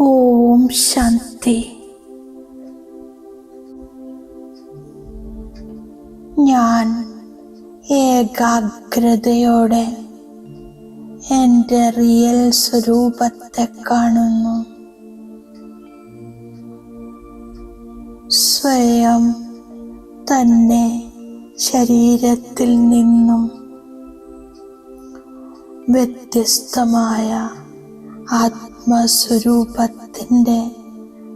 ഓം ശാന്തി. ഞാൻ ഏകാഗ്രതയോടെ എന്റെ റിയൽ സ്വരൂപത്തെ കാണുന്നു. സ്വയം തന്നെ ശരീരത്തിൽ നിന്നും വ്യത്യസ്തമായ ആത്മസ്വരൂപത്തിന്റെ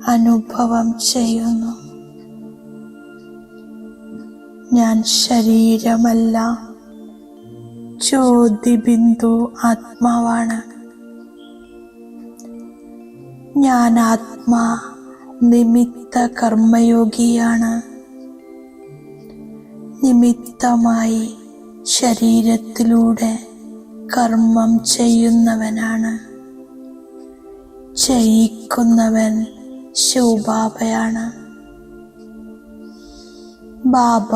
അനുഭവം ചെയ്യുന്നു. ഞാൻ ശരീരമല്ല ചോദ്യബിന്ദു ആത്മാവാണ്. ഞാൻ ആത്മാ നിമിത്ത കർമ്മയോഗിയാണ്. നിമിത്തമായി ശരീരത്തിലൂടെ കർമ്മം ചെയ്യുന്നവനാണ്. ചെയ്യിക്കുന്നവൻ ശിവബാബയാണ് ബാബ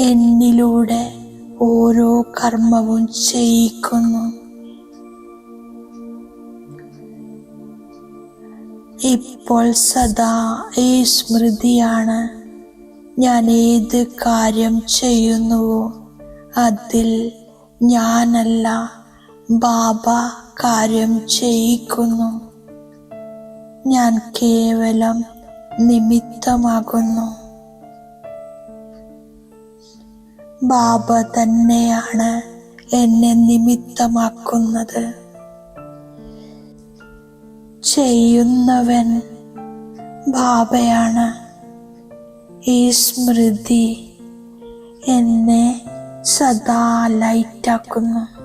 എന്നിലൂടെ ഓരോ കർമ്മവും ചെയ്യിക്കുന്നു ഇപ്പോൾ സദാ ഈ സ്മൃതിയാണ് ഞാൻ ഏത് കാര്യം ചെയ്യുന്നുവോ അതിൽ ഞാനല്ല ബാബ കാര്യം ചെയ്യിക്കുന്നു. ഞാൻ കേവലം നിമിത്തമാകുന്നു. ബാബ തന്നെയാണ് എന്നെ നിമിത്തമാക്കുന്നത്. ചെയ്യുന്നവൻ ബാബയാണ്. ഈ സ്മൃതി എന്നെ സദാ ലൈറ്റാക്കുന്നു.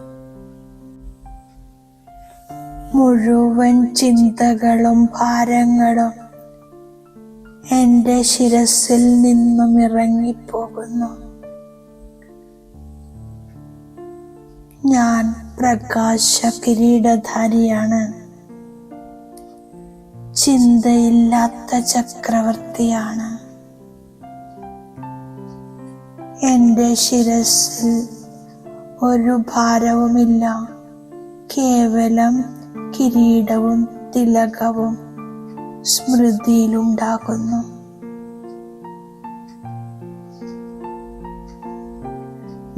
മുഴുവൻ ചിന്തകളും ഭാരങ്ങളും എന്റെ ശിരസിൽ നിന്നും ഇറങ്ങിപ്പോകുന്നു. ഞാൻ പ്രകാശ കിരീടധാരിയാണ് ചിന്തയില്ലാത്ത ചക്രവർത്തിയാണ്. എന്റെ ശിരസിൽ ഒരു ഭാരവുമില്ല. കേവലം കിരീടവും തിലകവും സ്മൃതിയിലുണ്ടാകുന്നു.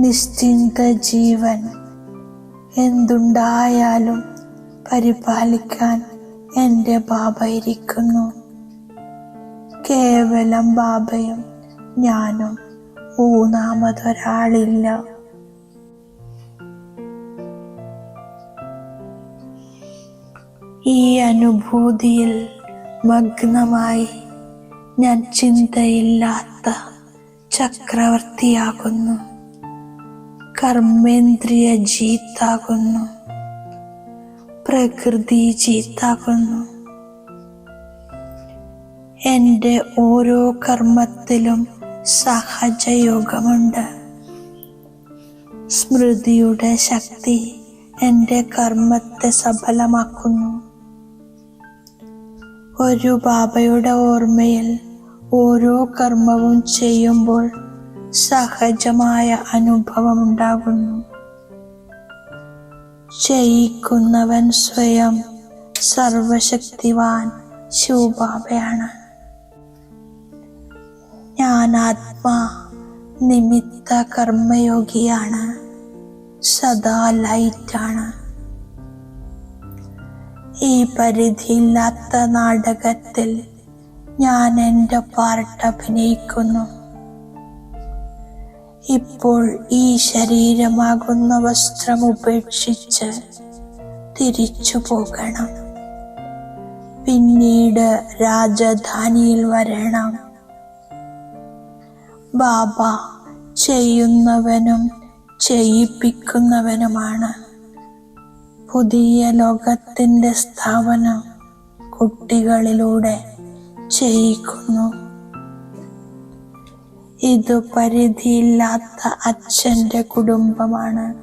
നിശ്ചിന്ത ജീവൻ എന്തുണ്ടായാലും പരിപാലിക്കാൻ എന്റെ ബാബ ഇരിക്കുന്നു കേവലം ബാബയും ഞാനും മൂന്നാമതൊരാളില്ല. ഈ അനുഭൂതിയിൽ മഗ്നമായി ഞാൻ ചിന്തയില്ലാത്ത ചക്രവർത്തിയാകുന്നു. കർമ്മേന്ദ്രിയ ജീത്താകുന്നു. പ്രകൃതി ജീത്താകുന്നു. എന്റെ ഓരോ കർമ്മത്തിലും സഹജയോഗമുണ്ട്. സ്മൃതിയുടെ ശക്തി എന്റെ കർമ്മത്തെ സഫലമാക്കുന്നു. ഒരു ബാബയുടെ ഓർമ്മയിൽ ഓരോ കർമ്മവും ചെയ്യുമ്പോൾ സഹജമായ അനുഭവം ഉണ്ടാകുന്നു. ചെയ്യിക്കുന്നവൻ സ്വയം സർവശക്തിവാൻ ശിവബാബയാണ്. ഞാൻ ആത്മാ നിമിത്ത കർമ്മയോഗിയാണ് സദാ ലൈറ്റാണ്. ഈ പരിധിയില്ലാത്ത നാടകത്തിൽ ഞാൻ എന്റെ പാർട്ട് അഭിനയിക്കുന്നു. ഇപ്പോൾ ഈ ശരീരമാകുന്ന വസ്ത്രം ഉപേക്ഷിച്ച് തിരിച്ചു പോകണം. പിന്നീട് രാജധാനിയിൽ വരണം. ബാബ ചെയ്യുന്നവനും ചെയ്യിപ്പിക്കുന്നവനുമാണ്. പുതിയ ലോകത്തിന്റെ സ്ഥാപനം കുട്ടികളിലൂടെ ചെയ്യിക്കുന്നു. ഇത് പരിധിയില്ലാത്ത അച്ഛന്റെ കുടുംബമാണ്.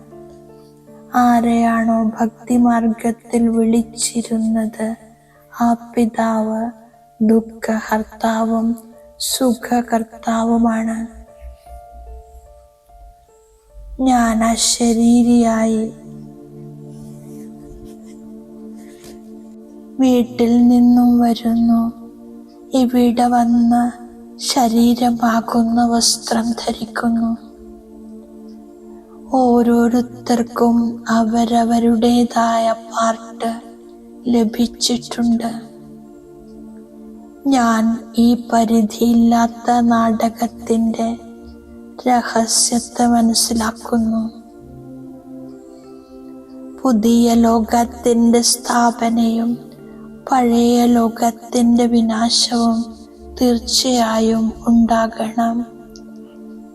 ആരെയാണോ ഭക്തിമാർഗത്തിൽ വിളിച്ചിരുന്നത്? ആ പിതാവ് ദുഃഖഹർത്താവും സുഖകർത്താവുമാണ്. ഞാൻ അശരീരിയായി വീട്ടിൽ നിന്നും വരുന്നു. ഇവിടെ വന്ന് ശരീരമാകുന്ന വസ്ത്രം ധരിക്കുന്നു. ഓരോരുത്തർക്കും അവരവരുടേതായ പാർട്ട് ലഭിച്ചിട്ടുണ്ട്. ഞാൻ ഈ പരിധിയില്ലാത്ത നാടകത്തിന്റെ രഹസ്യത്തെ മനസ്സിലാക്കുന്നു. പുതിയ ലോകത്തിന്റെ സ്ഥാപനയും പഴയ ലോകത്തിന്റെ വിനാശവും തീർച്ചയായും ഉണ്ടാകണം.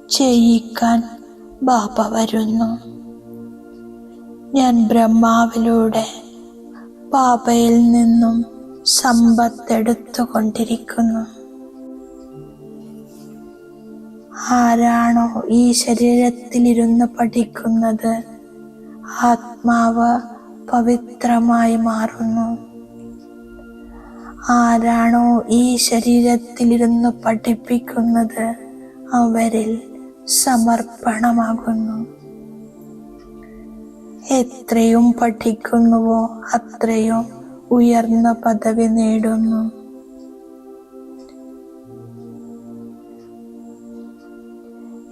ചെയ്യിക്കാൻ ബാബ വരുന്നു. ഞാൻ ബ്രഹ്മാവിലൂടെ ബാബയിൽ നിന്നും സമ്പത്തെടുത്തുകൊണ്ടിരിക്കുന്നു. ആരാണോ ഈ ശരീരത്തിലിരുന്ന് പഠിക്കുന്നത്? ആത്മാവ് പവിത്രമായി മാറുന്നു. ആരാണോ ഈ ശരീരത്തിലിരുന്ന് പഠിപ്പിക്കുന്നത്? അവരിൽ സമർപ്പണമാകുന്നു. എത്രയും പഠിക്കുന്നുവോ അത്രയും ഉയർന്ന പദവി നേടുന്നു.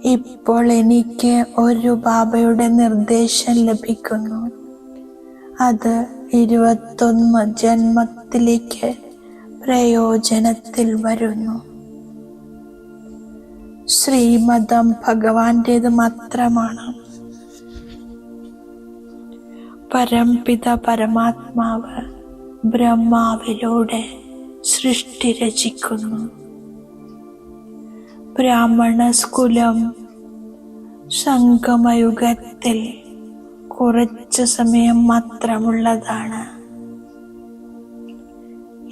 ഇപ്പോൾ എനിക്ക് ഒരു ബാബയുടെ നിർദ്ദേശം ലഭിക്കുന്നു. അത് ഇരുപത്തൊന്ന് ജന്മത്തിലേക്ക് പ്രയോജനത്തിൽ വരുന്നു. ശ്രീമതം ഭഗവാന്റേത് മാത്രമാണ്. പരംപിത പരമാത്മാവ് ബ്രഹ്മാവിലൂടെ സൃഷ്ടി രചിക്കുന്നു. ബ്രാഹ്മണ സ്കുലം സംഗമയുഗത്തിൽ കുറച്ച് സമയം മാത്രമുള്ളതാണ്.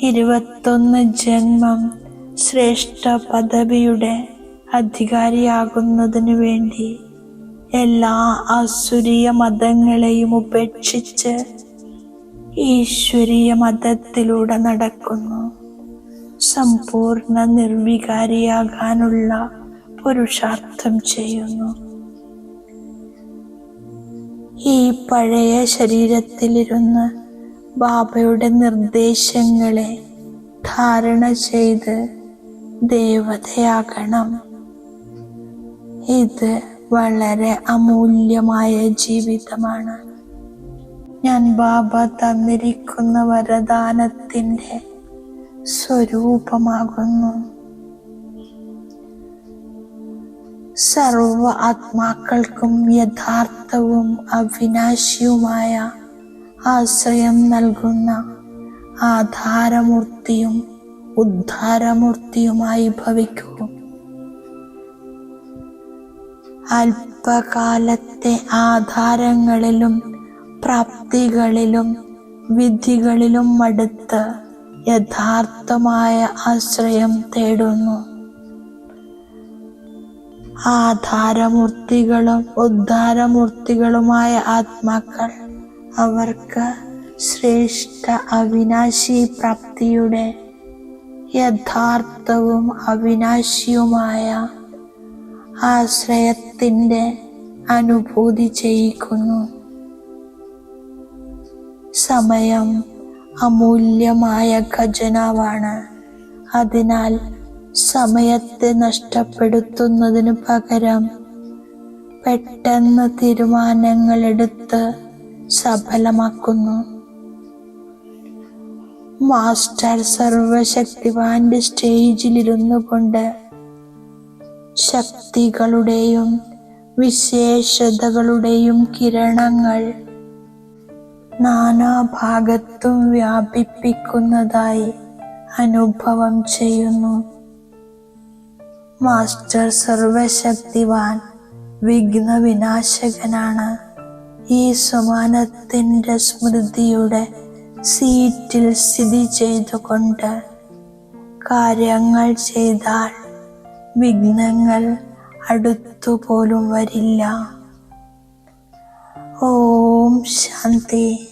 ഇരുപത്തൊന്ന് ജന്മം ശ്രേഷ്ഠ പദവിയുടെ അധികാരിയാകുന്നതിനു വേണ്ടി എല്ലാ അസുരീയ മതങ്ങളെയും ഉപേക്ഷിച്ച് ഈശ്വരീയ മതത്തിലൂടെ നടക്കുന്നു. സമ്പൂർണ നിർവികാരിയാകാനുള്ള പുരുഷാർത്ഥം ചെയ്യുന്നു. ഈ പഴയ ശരീരത്തിലിരുന്ന് ബാബയുടെ നിർദ്ദേശങ്ങളെ ധാരണ ചെയ്ത് ദേവതയാകണം. ഇത് വളരെ അമൂല്യമായ ജീവിതമാണ്. ഞാൻ ബാബ തന്നിരിക്കുന്ന വരദാനത്തിന്റെ സ്വരൂപമാകുന്നു. സർവ ആത്മാക്കൾക്കും യഥാർത്ഥവും അവിനാശിയുമായ ആശ്രയം നൽകുന്ന ആധാരമൂർത്തിയും ഉദ്ധാരമൂർത്തിയുമായി ഭവിക്കൂ. അല്പകാലത്തെ ആധാരങ്ങളിലും പ്രാപ്തികളിലും വിധികളിലും മടുത്ത് യഥാർത്ഥമായ ആശ്രയം തേടുന്നു. ആധാരമൂർത്തികളും ഉദ്ധാരമൂർത്തികളുമായ ആത്മാക്കൾ അവർക്ക് ശ്രേഷ്ഠ അവിനാശി പ്രാപ്തിയുടെ യഥാർത്ഥവും അവിനാശിയുമായ ആശ്രയത്തിന്റെ അനുഭൂതി ചെയ്യിക്കുന്നു. സമയം അമൂല്യമായ ഖജനാവാണ്. അതിനാൽ സമയത്തെ നഷ്ടപ്പെടുത്തുന്നതിന് പകരം പെട്ടെന്ന് തീരുമാനങ്ങൾ എടുത്ത് സഫലമാക്കുന്നു. മാസ്റ്റർ സർവശക്തിവാന്റെ സ്റ്റേജിലിരുന്നു കൊണ്ട് ശക്തികളുടെയും വിശേഷതകളുടെയും കിരണങ്ങൾ നാനാഭാഗത്തും വ്യാപിപ്പിക്കുന്നതായി അനുഭവം ചെയ്യുന്നു. മാസ്റ്റർ സർവശക്തിവാൻ വിഘ്ന വിനാശകനാണ് ഈ സമാനത്തിന്റെ സ്മൃതിയുടെ സീറ്റിൽ സ്ഥിതി ചെയ്തുകൊണ്ട് കാര്യങ്ങൾ ചെയ്താൽ വിഘ്നങ്ങൾ അടുത്തുപോലും വരില്ല. ഓം ശാന്തി.